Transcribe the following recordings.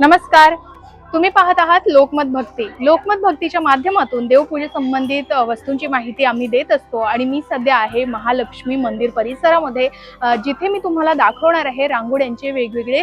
नमस्कार. तुम्ही पाहत आहात लोकमत भक्ती. लोकमत भक्तीच्या माध्यमातून देवपूजे संबंधित वस्तूंची माहिती आम्ही देत असतो आणि मी सध्या आहे महालक्ष्मी मंदिर परिसरामध्ये. जिथे मी तुम्हाला दाखवणार आहे रांगोळ्यांचे वेगवेगळे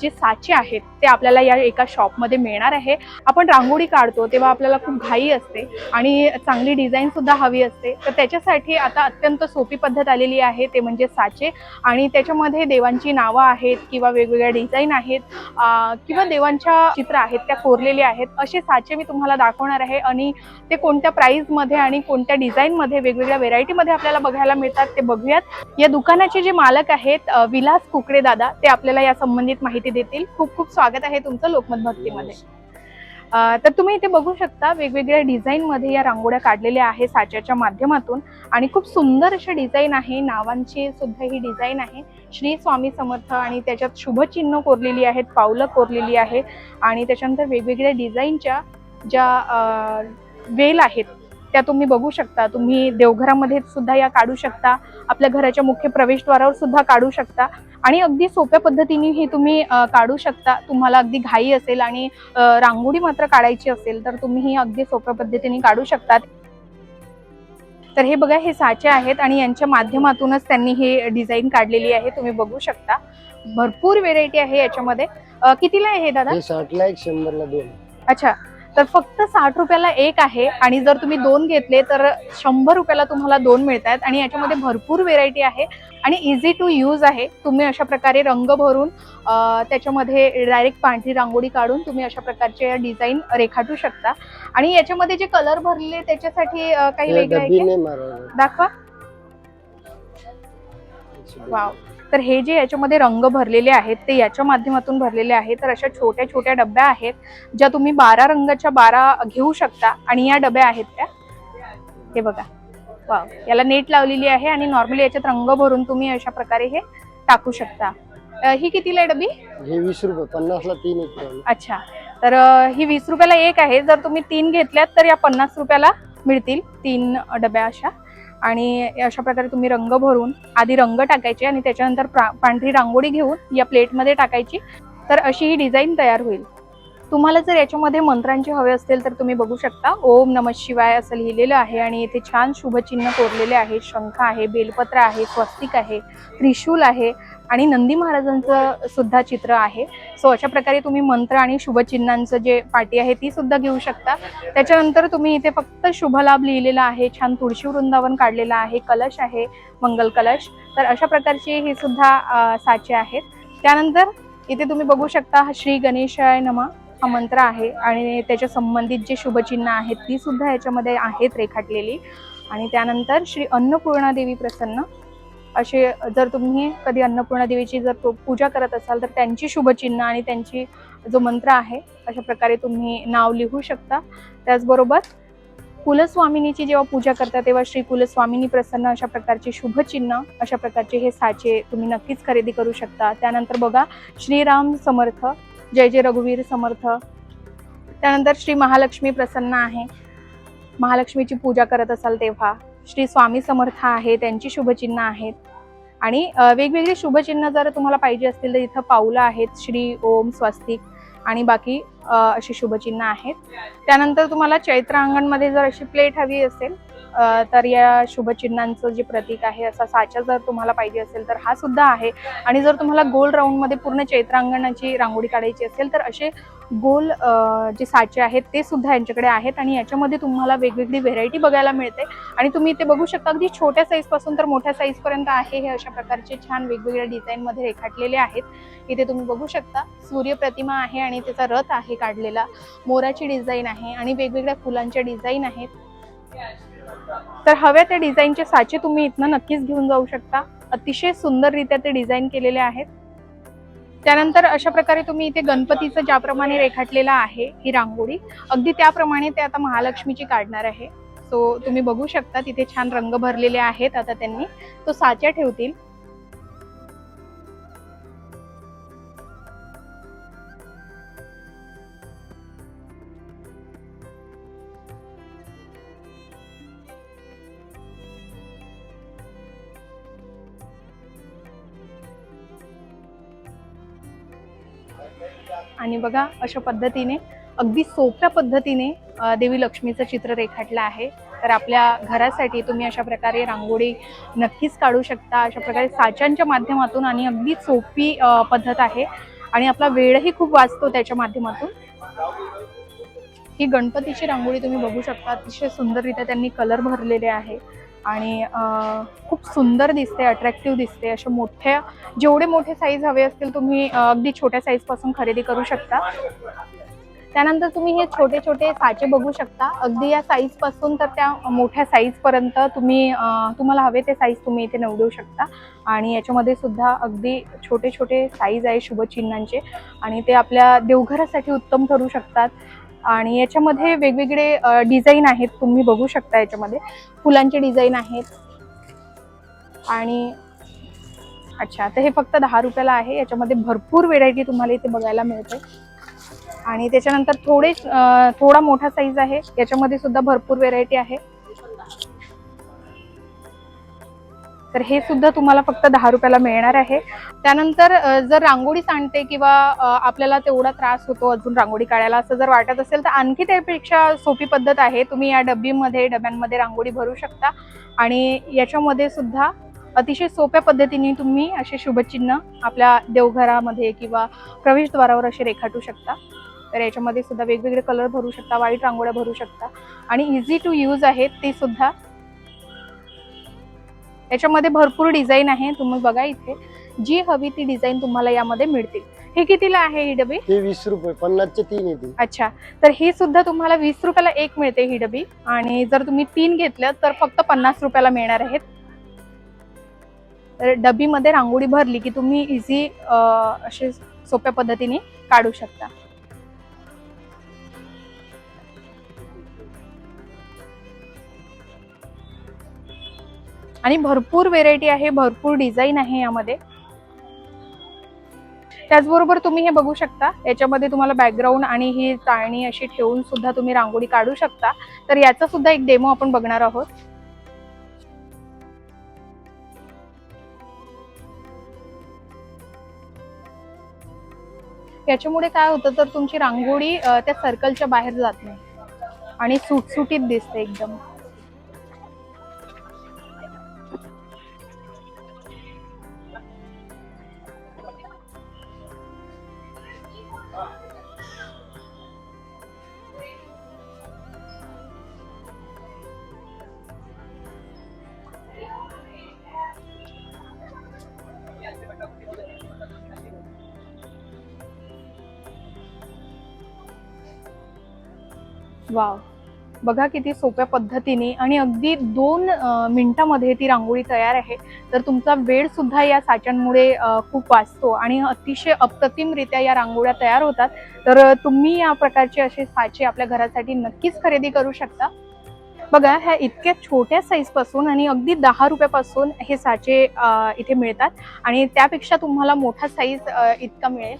जे साचे आहेत ते आपल्याला या एका शॉपमध्ये मिळणार आहे. आपण रांगोळी काढतो तेव्हा आपल्याला खूप घाई असते आणि चांगली डिझाईन सुद्धा हवी असते. तर त्याच्यासाठी आता अत्यंत सोपी पद्धत आलेली आहे ते म्हणजे साचे आणि त्याच्यामध्ये देवांची नावं आहेत किंवा वेगवेगळ्या डिझाईन आहेत. किंवा देवांच्या चित्र आहेत त्या कोरलेल्या आहेत असे साचे मी तुम्हाला दाखवणार आहे. आणि ते कोणत्या प्राईजमध्ये आणि कोणत्या डिझाईनमध्ये वेगवेगळ्या व्हेरायटीमध्ये आपल्याला बघायला मिळतात ते बघूयात. या दुकानाचे जे मालक आहेत विलास कुकडे दादा ते आपल्याला या संबंधित माहिती देतील. खूप खूप स्वागत आहे तुमचं लोकमत भक्तीमध्ये. तर तुम्ही इथे बघू शकता वेगवेगळ्या डिझाईनमध्ये या रांगोळ्या काढलेल्या आहे साच्याच्या माध्यमातून. आणि खूप सुंदर अशा डिझाईन आहे. नावांची सुद्धा ही डिझाईन आहे. श्री स्वामी समर्थ आणि त्याच्यात शुभचिन्ह कोरलेली आहेत. पावलं कोरलेली आहे आणि त्याच्यानंतर वेगवेगळ्या डिझाईनच्या ज्या वेल आहेत त्या तुम्ही बघू शकता. तुम्ही देवघरामध्ये सुद्धा या काढू शकता. आपल्या घराच्या मुख्य प्रवेशद्वारावर सुद्धा काढू शकता. आणि अगदी सोप्या पद्धतीने हे तुम्ही काढू शकता. तुम्हाला अगदी घाई असेल आणि रांगोळी मात्र काढायची असेल तर तुम्ही ही अगदी सोप्या पद्धतीने काढू शकता तर हे बघा हे साचे आहेत आणि यांच्या माध्यमातूनच त्यांनी हे डिझाईन काढलेली आहे. तुम्ही बघू शकता. भरपूर व्हेरायटी आहे याच्यामध्ये. कितीला आहे हे दादा? साठला एक शंभरला दोन. अच्छा. तर फक्त साठ रुपयाला एक आहे आणि जर तुम्ही दोन घेतले तर शंभर रुपयाला तुम्हाला दोन मिळत आहेत आणि याच्यामध्ये भरपूर व्हेरायटी आहे आणि इझी टू यूज आहे. तुम्ही अशा प्रकारे रंग भरून त्याच्यामध्ये डायरेक्ट पांढरी रांगोळी काढून तुम्ही अशा प्रकारचे डिझाईन रेखाटू शकता. आणि याच्यामध्ये जे कलर भरले त्याच्यासाठी काही वेगळे दाखवा. वाव तर हे जे याच्यामध्ये रंग भरलेले आहेत ते याच्या माध्यमातून भरलेले आहेत. तर अशा छोट्या छोट्या डब्या आहेत ज्या तुम्ही बारा रंगाच्या बारा घेऊ शकता आणि या डब्या आहेत त्या. हे बघा. वाव. याला नेट लावलेली आहे आणि नॉर्मली याच्यात रंग भरून तुम्ही अशा प्रकारे हे टाकू शकता. ही कितीला आहे डबी हे वीस रुपये पन्नासला तीन एक अच्छा. तर ही वीस रुपयाला एक आहे. जर तुम्ही तीन घेतल्यात तर या पन्नास रुपयाला मिळतील तीन डब्या अशा. आणि अशा प्रकारे तुम्ही रंग भरून आधी रंग टाकायचे आणि त्याच्यानंतर प्रा- पांढरी रांगोळी घेऊन या प्लेटमध्ये टाकायची. तर अशी ही डिझाईन तयार होईल. तुम्हाला जर याच्यामध्ये मंत्रांचे हवे असतील तर तुम्ही बघू शकता. ओम नम शिवाय असं लिहिलेलं आहे आणि इथे छान शुभचिन्ह कोरलेले आहे शंख आहे बेलपत्र आहे स्वस्तिक आहे त्रिशूल आहे. आणि नंदी महाराजांचं सुद्धा चित्र आहे. सो अशा प्रकारे तुम्ही मंत्र आणि शुभचिन्हांचं जे पाटी आहे ती सुद्धा घेऊ शकता. त्याच्यानंतर तुम्ही इथे फक्त शुभलाभ लिहिलेला आहे छान तुळशी वृंदावन काढलेलं आहे कलश आहे मंगल कलश. तर अशा प्रकारचे हे सुद्धा साचे आहेत. त्यानंतर इथे तुम्ही बघू शकता हा श्री गणेशाय नमा हा मंत्र आहे. आणि त्याच्या संबंधित जे शुभचिन्ह आहेत ती सुद्धा याच्यामध्ये आहेत रेखाटलेली. आणि त्यानंतर श्री अन्नपूर्णा देवी प्रसन्न. असे जर तुम्ही कधी अन्नपूर्णा देवीची जर पूजा करत असाल तर त्यांची शुभचिन्ह आणि त्यांची जो मंत्र आहे अशा प्रकारे तुम्ही नाव लिहू शकता. त्याचबरोबर कुलस्वामिनीची जेव्हा पूजा करता तेव्हा श्री कुलस्वामिनी प्रसन्न अशा प्रकारचे शुभचिन्ह अशा प्रकारचे हे साचे तुम्ही नक्कीच खरेदी करू शकता. त्यानंतर बघा श्रीराम समर्थ जय जय रघुवीर समर्थ. त्यानंतर श्री महालक्ष्मी प्रसन्न आहे. महालक्ष्मीची पूजा करत असाल तेव्हा. श्री स्वामी समर्थ आहे त्यांची शुभचिन्ह आहेत. आणि वेगवेगळी शुभचिन्ह जर तुम्हाला पाहिजे असतील तर इथं पाऊलं आहेत श्री ओम स्वस्तिक आणि बाकी अशी शुभचिन्ह आहेत. त्यानंतर तुम्हाला चैत्र अंगणमध्ये जर अशी प्लेट हवी असेल तर या शुभचिन्हांचं जे प्रतीक आहे असा साचा जर तुम्हाला पाहिजे असेल तर हा सुद्धा आहे. आणि जर तुम्हाला गोल राऊंडमध्ये पूर्ण चैत्रांगणाची रांगोळी काढायची असेल तर असे गोल जे साचे आहेत ते सुद्धा यांच्याकडे आहेत. आणि याच्यामध्ये तुम्हाला वेगवेगळी व्हेरायटी बघायला मिळते. आणि तुम्ही इथे बघू शकता अगदी छोट्या साईजपासून तर मोठ्या साईजपर्यंत आहे हे अशा प्रकारचे छान वेगवेगळ्या डिझाईनमध्ये रेखाटलेले आहेत. इथे तुम्ही बघू शकता सूर्यप्रतिमा आहे आणि त्याचा रथ आहे. काढलेला. मोराची डिझाईन आहे आणि वेगवेगळ्या फुलांच्या डिझाईन आहेत. तर हव्या त्या डिझाईनचे साचे तुम्ही इथनं नक्कीच घेऊन जाऊ शकता. अतिशय सुंदररित्या ते डिझाईन केलेले आहेत. त्यानंतर अशा प्रकारे तुम्ही इथे गणपतीचं ज्याप्रमाणे रेखाटलेलं आहे ही रांगोळी अगदी त्याप्रमाणे ते आता महालक्ष्मीची काढणार आहे. सो तुम्ही बघू शकता तिथे छान रंग भरलेले आहेत. आता त्यांनी तो साच्या ठेवतील. आणि बघा अशा पद्धतीने अगदी सोप्या पद्धतीने देवी लक्ष्मीचं चित्र रेखाटलं आहे. तर आपल्या घरासाठी तुम्ही अशा प्रकारे रांगोळी नक्कीच काढू शकता. अशा प्रकारे साच्यांच्या माध्यमातून आणि अगदी सोपी पद्धत आहे. आणि आपला वेळही खूप वाचतो त्याच्या माध्यमातून. ही गणपतीची रांगोळी तुम्ही बघू शकता. अतिशय सुंदररित्या त्यांनी कलर भरलेले आहे. आणि खूप सुंदर दिसते अट्रॅक्टिव्ह दिसते. असे मोठ्या जेवढे मोठे साईज हवे असतील तुम्ही अगदी छोट्या साईजपासून खरेदी करू शकता. त्यानंतर तुम्ही हे छोटे छोटे साचे बघू शकता. अगदी या साईजपासून तर त्या मोठ्या साईजपर्यंत तुम्ही तुम्हाला हवे ते साईज तुम्ही इथे निवडू शकता. आणि याच्यामध्ये सुद्धा अगदी छोटे छोटे साईज आहे शुभचिन्हांचे. आणि ते आपल्या देवघरासाठी उत्तम ठरू शकतात. आणि याच्यामध्ये वेगवेगळे डिझाईन आहेत. तुम्ही बघू शकता याच्यामध्ये. फुलांचे डिझाईन आहेत. आणि अच्छा तर हे फक्त दहा रुपयाला आहे. याच्यामध्ये भरपूर व्हेरायटी तुम्हाला इथे बघायला मिळते. आणि त्याच्यानंतर थोडे थोडा मोठा साईज आहे. याच्यामध्ये सुद्धा भरपूर व्हेरायटी आहे. तर हे सुद्धा तुम्हाला फक्त दहा रुपयाला मिळणार आहे. त्यानंतर जर रांगोळी सांडते किंवा आपल्याला तेवढा त्रास होतो अजून रांगोळी काढायला असं जर वाटत असेल तर आणखी त्यापेक्षा सोपी पद्धत आहे. तुम्ही या डब्बीमध्ये डब्यांमध्ये रांगोळी भरू शकता. आणि याच्यामध्ये सुद्धा अतिशय सोप्या पद्धतीने तुम्ही असे शुभचिन्ह आपल्या देवघरामध्ये किंवा प्रवेशद्वारावर असे रेखाटू शकता. तर याच्यामध्ये सुद्धा वेगवेगळे कलर भरू शकता वाईट रांगोळ्या भरू शकता. आणि इझी टू यूज आहेत ते सुद्धा याच्यामध्ये भरपूर डिझाईन आहे तुम्ही बघा इथे. जी हवी ती डिझाईन तुम्हाला यामध्ये मिळतील. हे कितीला आहे ही डबी हे वीस रुपये पन्नासचे तीन येतील अच्छा. तर ही सुद्धा तुम्हाला वीस रुपयाला एक मिळते ही डबी आणि जर तुम्ही तीन घेतलं तर फक्त पन्नास रुपयाला मिळणार आहेत. तर डबीमध्ये रांगोळी भरली की तुम्ही इझी असे सोप्या पद्धतीने काढू शकता. आणि भरपूर व्हेरायटी आहे भरपूर डिझाईन आहे यामध्ये. त्याचबरोबर तुम्ही हे बघू शकता याच्यामध्ये तुम्हाला बॅकग्राऊंड आणि ही चाळणी अशी ठेवून सुद्धा तुम्ही रांगोळी काढू शकता. तर याचा सुद्धा एक डेमो आपण बघणार आहोत. याच्यामुळे काय होतं तर तुमची रांगोळी त्या सर्कलच्या बाहेर जात नाही. आणि सुटसुटीत दिसते एकदम. वाव. बघा किती सोप्या पद्धतीने आणि अगदी दोन मिनटामध्ये मिनिटामध्ये ती रांगोळी तयार आहे. तर तुमचा वेळ सुद्धा या साच्यांमुळे खूप वाचतो आणि अतिशय अप्रतिमरित्या या रांगोळ्या तयार होतात. तर तुम्ही या प्रकारचे असे साचे आपल्या घरासाठी नक्कीच खरेदी करू शकता. बघा ह्या इतक्या छोट्या साईजपासून आणि अगदी दहा रुपयापासून हे साचे इथे मिळतात. आणि त्यापेक्षा तुम्हाला मोठा साईज इतका मिळेल.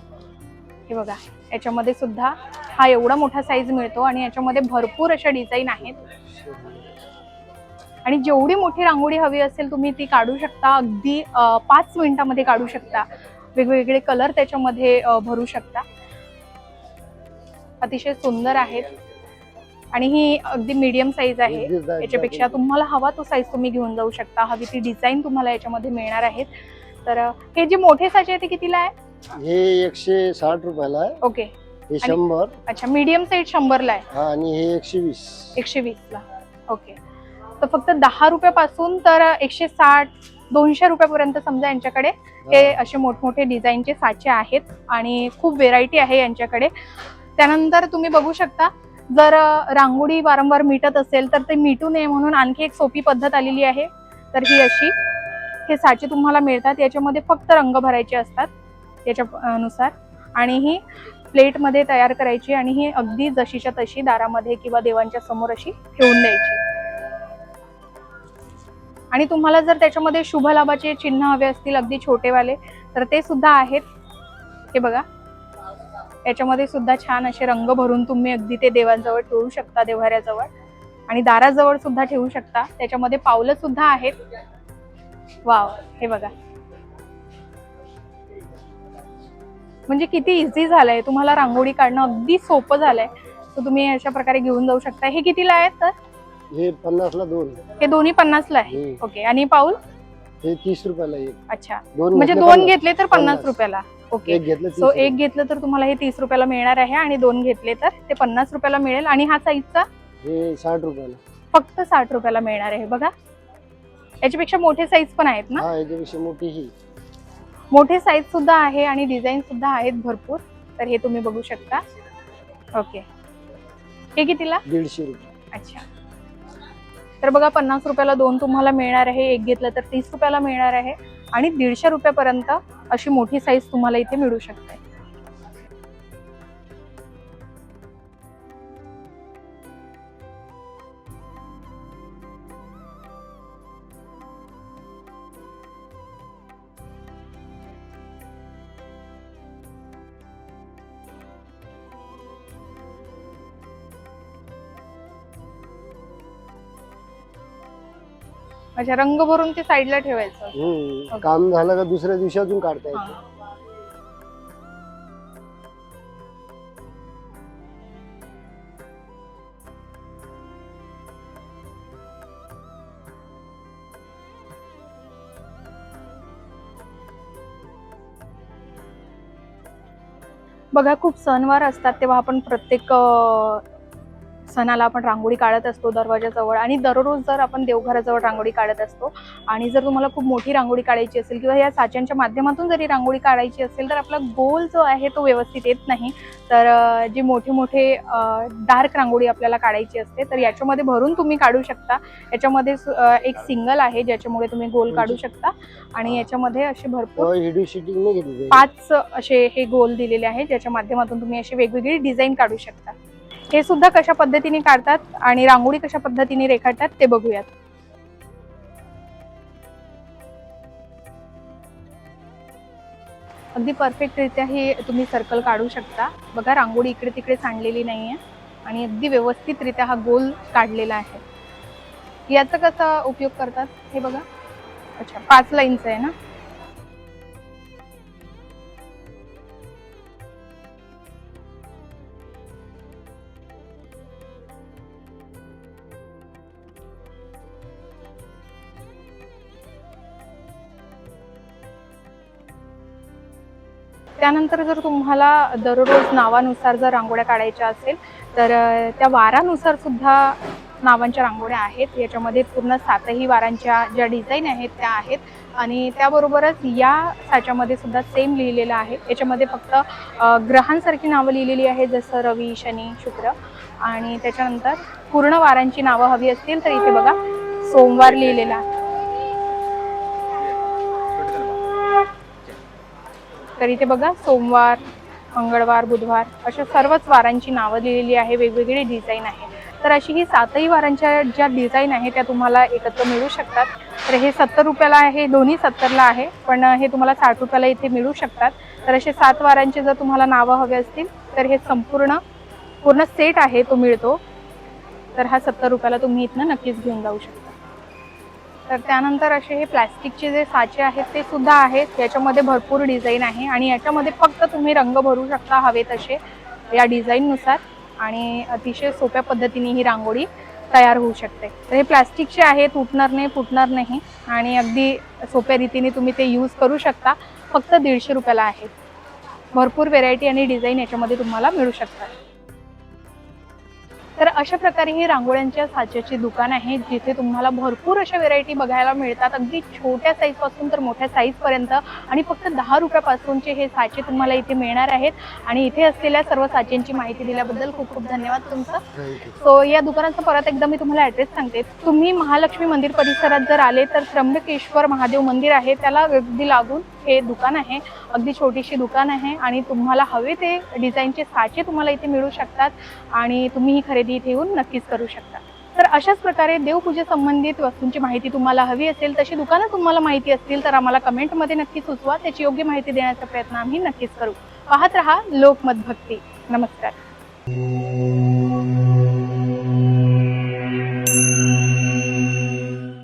हे बघा. याच्यामध्ये सुद्धा हा एवढा मोठा साईज मिळतो आणि याच्यामध्ये भरपूर अशा डिझाईन आहेत. आणि जेवढी मोठी रांगोळी हवी असेल तुम्ही ती काढू शकता. अगदी पाच मिनिटामध्ये काढू शकता. वेगवेगळे कलर त्याच्यामध्ये भरू शकता. अतिशय सुंदर आहेत. आणि ही अगदी मीडियम साईज आहे. याच्यापेक्षा तुम्हाला हवा तो साईज तुम्ही घेऊन जाऊ शकता. हवी ती डिझाईन तुम्हाला याच्यामध्ये मिळणार आहेत. तर हे जे मोठे साचे आहे ते कितीला आहे? हे एकशे साठ रुपयाला आहे. ओके. हे शंभर. अच्छा मीडियम साईज शंभरला आहे. हा आणि हे एकशे वीस. एकशे वीसला. ओके. तर फक्त दहा रुपयापासून तर एकशे साठ दोनशे रुपयापर्यंत समजा यांच्याकडे हे. असे मोठमोठे डिझाईनचे साचे आहेत आणि खूप व्हेरायटी आहे यांच्याकडे. त्यानंतर तुम्ही बघू शकता जर अ, रांगोळी वारंवार मिटत असेल तर ते मिटू नये म्हणून आणखी एक सोपी पद्धत आलेली आहे. तर ही अशी हे साचे तुम्हाला मिळतात. याच्यामध्ये फक्त रंग भरायचे असतात. याच्यानुसार. आणि ही प्लेटमध्ये तयार करायची आणि ही अगदी जशीच्या तशी दारामध्ये किंवा देवांच्या समोर अशी ठेवून द्यायची. आणि तुम्हाला जर त्याच्यामध्ये शुभ लाभाचे चिन्ह हवे असतील अगदी छोटेवाले तर ते सुद्धा आहेत. हे बघा. याच्यामध्ये सुद्धा छान असे रंग भरून तुम्ही अगदी ते देवांजवळ ठेवू शकता देव्हाऱ्याजवळ. आणि दाराजवळ सुद्धा ठेवू शकता. त्याच्यामध्ये पावलं सुद्धा आहेत. वाव. हे बघा. म्हणजे किती इझी झालंय. तुम्हाला रांगोळी काढणं अगदी सोपं झालंय. तर तुम्ही अशा प्रकारे घेऊन जाऊ शकता. हे कितीला आहे तर? हे पन्नासला दोन. हे दोन्ही पन्नासला आहे. ओके. आणि पाऊल? हे तीस रुपयाला एक. अच्छा. म्हणजे दोन. घेतले तर पन्नास. रुपयाला. ओके. एक घेतलं तीस सो. एक घेतलं तर तुम्हाला हे तीस रुपयाला मिळणार आहे आणि दोन घेतले तर ते पन्नास रुपयाला मिळेल. आणि हा साईजचा साठ रुपयाला. फक्त साठ रुपयाला मिळणार आहे. बघा. याच्यापेक्षा मोठे साईज पण आहेत ना? याच्यापेक्षा मोठी ही. मोठे साईज सुद्धा आहे आणि डिझाईन सुद्धा आहेत भरपूर. तर हे तुम्ही बघू शकता. ओके हे कितीला? दीडशे रुपये. अच्छा. तर बघा पन्नास रुपयाला दोन तुम्हाला मिळणार आहे. एक घेतलं तर तीस रुपयाला मिळणार आहे. आणि दीडशे रुपयापर्यंत अशी मोठी साईज तुम्हाला इथे मिळू शकते. अच्छा रंग भरून ते साईडला ठेवायचं हम्म. काम झालं का दुसऱ्या दिवशी अजून काढता येतं हा. बघा खूप सणवार असतात तेव्हा आपण प्रत्येक अं, सणाला आपण रांगोळी काढत असतो दरवाजाजवळ. आणि दररोज जर आपण देवघराजवळ रांगोळी काढत असतो आणि जर तुम्हाला खूप मोठी रांगोळी काढायची असेल किंवा या साच्यांच्या माध्यमातून जरी रांगोळी काढायची असेल तर आपला गोल जो आहे तो व्यवस्थित येत नाही. तर जे मोठे मोठे डार्क रांगोळी आपल्याला काढायची असते तर याच्यामध्ये भरून तुम्ही काढू शकता. याच्यामध्ये एक सिंगल आहे ज्याच्यामुळे तुम्ही गोल काढू शकता. आणि याच्यामध्ये असे भरपूर. पाच असे हे गोल दिलेले आहेत ज्याच्या माध्यमातून तुम्ही अशी वेगवेगळी डिझाईन काढू शकता. हे सुद्धा कशा पद्धतीने काढतात आणि रांगोळी कशा पद्धतीने रेखाटतात ते बघूयात. अगदी परफेक्टरित्या हे तुम्ही सर्कल काढू शकता. बघा रांगोळी इकडे तिकडे सांडलेली नाहीये आणि अगदी व्यवस्थितरित्या हा गोल काढलेला आहे. याचा कसा उपयोग करतात हे बघा. अच्छा पाच लाईनचा आहे ना? त्यानंतर जर तुम्हाला दररोज नावानुसार जर रांगोळ्या काढायच्या असेल तर त्या वारानुसार सुद्धा नावांच्या रांगोळ्या आहेत. याच्यामध्ये पूर्ण सातही वारांच्या ज्या डिझाईन आहेत त्या आहेत. आणि त्याबरोबरच या साच्यामध्ये सुद्धा सेम लिहिलेलं आहे. याच्यामध्ये फक्त ग्रहांसारखी नावं लिहिलेली आहेत जसं रवी शनी शुक्र. आणि त्याच्यानंतर पूर्ण वारांची नावं हवी असतील तर इथे बघा सोमवार लिहिलेला. आहे तर इथे बघा सोमवार मंगळवार बुधवार अशा सर्वच वारांची नावं लिहिलेली आहे वेगवेगळी डिझाईन आहे. तर अशी ही सातही वारांच्या ज्या डिझाईन आहे त्या तुम्हाला एकत्र मिळू शकतात. तर हे सत्तर रुपयाला आहे दोन्ही सत्तरला आहे पण हे तुम्हाला साठ रुपयाला इथे मिळू शकतात. तर असे सात वारांचे जर तुम्हाला नावं हवे असतील तर हे संपूर्ण पूर्ण सेट आहे तो मिळतो. तर हा सत्तर रुपयाला तुम्ही इथनं नक्कीच घेऊन जाऊ शकता. तर त्यानंतर असे हे प्लॅस्टिकचे जे साचे आहेत ते सुद्धा आहेत. याच्यामध्ये भरपूर डिझाईन आहे आणि याच्यामध्ये फक्त तुम्ही रंग भरू शकता हवे तसे या डिझाईननुसार आणि अतिशय सोप्या पद्धतीने ही रांगोळी तयार होऊ शकते. तर हे प्लॅस्टिकचे आहे तुटणार नाही फुटणार नाही आणि अगदी सोप्या रीतीने तुम्ही ते यूज करू शकता. फक्त दीडशे रुपयाला आहे भरपूर व्हेरायटी आणि डिझाईन याच्यामध्ये तुम्हाला मिळू शकतात. तर अशा प्रकारे ही रांगोळ्यांच्या साच्याची दुकान आहे जिथे तुम्हाला भरपूर अशा व्हेरायटी बघायला मिळतात. अगदी छोट्या साईजपासून तर मोठ्या साईज पर्यंत आणि फक्त दहा रुपयापासूनचे हे साचे तुम्हाला इथे मिळणार आहेत. आणि इथे असलेल्या सर्व साच्यांची माहिती दिल्याबद्दल खूप खूप धन्यवाद तुमचं. सो या दुकानाचा परत एकदा मी तुम्हाला ऍड्रेस सांगते. तुम्ही महालक्ष्मी मंदिर परिसरात जर आले तर त्र्यंबकेश्वर महादेव मंदिर आहे. त्याला अगदी लागून हे दुकान आहे. अगदी छोटीशी दुकान आहे आणि तुम्हाला हवे ते डिझाईनचे साचे तुम्हाला इथे मिळू शकतात आणि तुम्ही ही खरेदी इथे येऊन नक्कीच करू शकता. तर अशाच प्रकारे देवपूजे संबंधित वस्तूंची माहिती तुम्हाला हवी असेल तशी दुकानं तुम्हाला माहिती असतील तर आम्हाला कमेंटमध्ये नक्की सुचवा त्याची योग्य माहिती देण्याचा प्रयत्न आम्ही नक्कीच करू. पाहत रहा लोकमत भक्ती. नमस्कार.